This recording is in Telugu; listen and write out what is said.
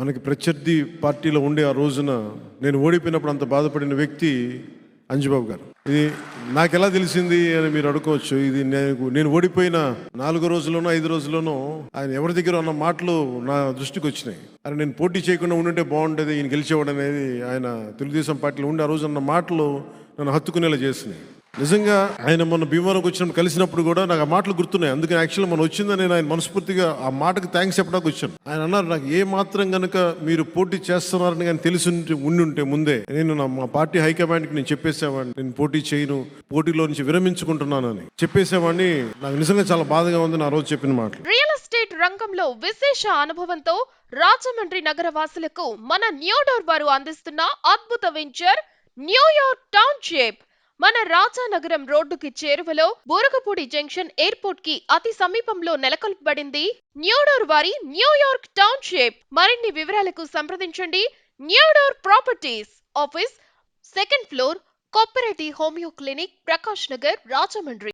మనకి ప్రత్యర్థి పార్టీలో ఉండే ఆ రోజున నేను ఓడిపోయినప్పుడు అంత బాధపడిన వ్యక్తి అంజుబాబు గారు. ఇది నాకు ఎలా తెలిసింది అని మీరు అడుకోవచ్చు ఇది నేను నేను ఓడిపోయిన నాలుగో రోజుల్లోనో ఐదు రోజుల్లోనో ఆయన ఎవరి దగ్గర ఉన్న మాటలు నా దృష్టికి వచ్చినాయి. అరే నేను పోటీ చేయకుండా ఉండుంటే బాగుండేది ఈయన గెలిచేవాడు అనేది ఆయన తెలుగుదేశం పార్టీలో ఉండే ఆ రోజు అన్న మాటలు నన్ను హత్తుకునేలా చేసినాయి. నిజంగా ఆయన మొన్న భీమవరంకి వచ్చినప్పుడు కలిసినప్పుడు కూడా నాకు ఆ మాటలు గుర్తున్నాయి. అందుకని యాక్చువల్ మనం వచ్చిందని నేను ఆయన మనస్ఫూర్తిగా ఆ మాటకు థ్యాంక్స్ చెప్పడానికి వచ్చాను. ఆయన అన్నారు నాకు ఏ మాత్రం కనుక మీరు పోటీ చేస్తున్నారని కానీ తెలిసి ఉంటే- ఉండి ఉంటే ముందే నేను నా మా పార్టీ హైకమాండ్కి నేను చెప్పేసేవాడిని. నేను పోటీ చేయను పోటీలో నుంచి విరమించుకుంటున్నానని చెప్పేసేవాడిని. నాకు నిజంగా చాలా బాధగా ఉంది నా రోజు చెప్పిన మాటలు. రియల్ ఎస్టేట్ రంగంలో విశేష అనుభవంతో రాజమండ్రి నగర వాసులకు మన న్యూడోర్ వారు అందిస్తున్న అద్భుత వెంచర్ న్యూయార్క్ టౌన్షిప్. మన రాజానగరం రోడ్డుకి చేరువలో బోరగపూడి జంక్షన్ ఎయిర్పోర్ట్కి అతి సమీపంలో నెలకొల్పబడింది న్యూడోర్ వారి న్యూయార్క్ టౌన్షిప్. మరిన్ని వివరాలకు సంప్రదించండి. Newdoor properties office second floor cooperative homeo clinic Prakash Nagar Rajahmundry.